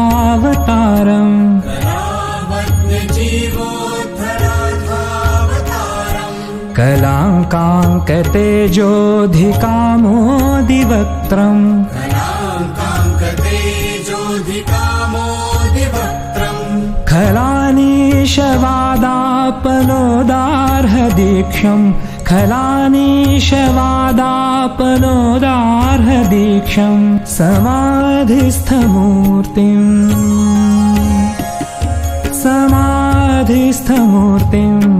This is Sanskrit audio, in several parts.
कलावज्ञजीवोद्धराथावतारम् कलावज्ञजीवो कलाङ्काङ्कतेजोऽधिकामोदिवक्त्रम् खलानीशवादापनोदार्हदीक्षम् खलानीशवादापनोदार्हदीक्षम् समाधिस्थमूर्तिम्। समाधिस्थमूर्तिम्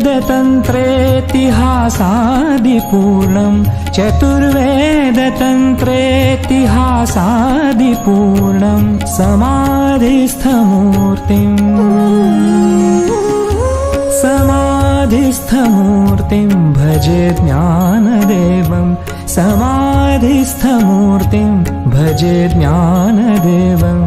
चतुर्वेदतन्त्रेतिहासादिपूर्णम् चतुर्वेदतन्त्रेतिहासादिपूर्णम् समाधिस्थमूर्तिम् समाधिस्थमूर्तिम् भजे ज्ञानदेवम् समाधिस्थमूर्तिम् भजे ज्ञानदेवम्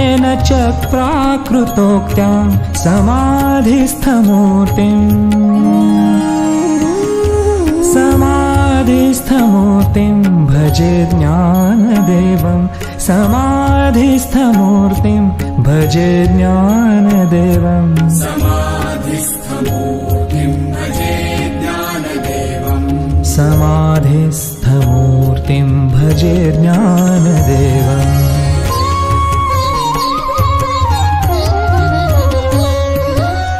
च प्राकृतोक्त्या समाधिस्थमूर्तिम्। समाधिस्थमूर्तिं भजे ज्ञानदेवं समाधिस्थमूर्तिं भजे ज्ञानदेवम्। समाधिस्थमूर्तिं भजे ज्ञानदेवम्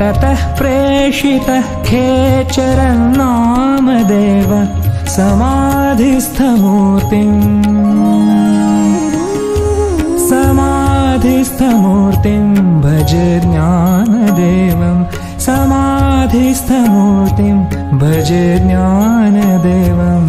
ततः प्रेषितः खेचरन्नामदेव समाधिस्थमूर्तिम्। समाधिस्थमूर्तिं भज ज्ञानदेवं। समाधिस्थमूर्तिं भज ज्ञानदेवम्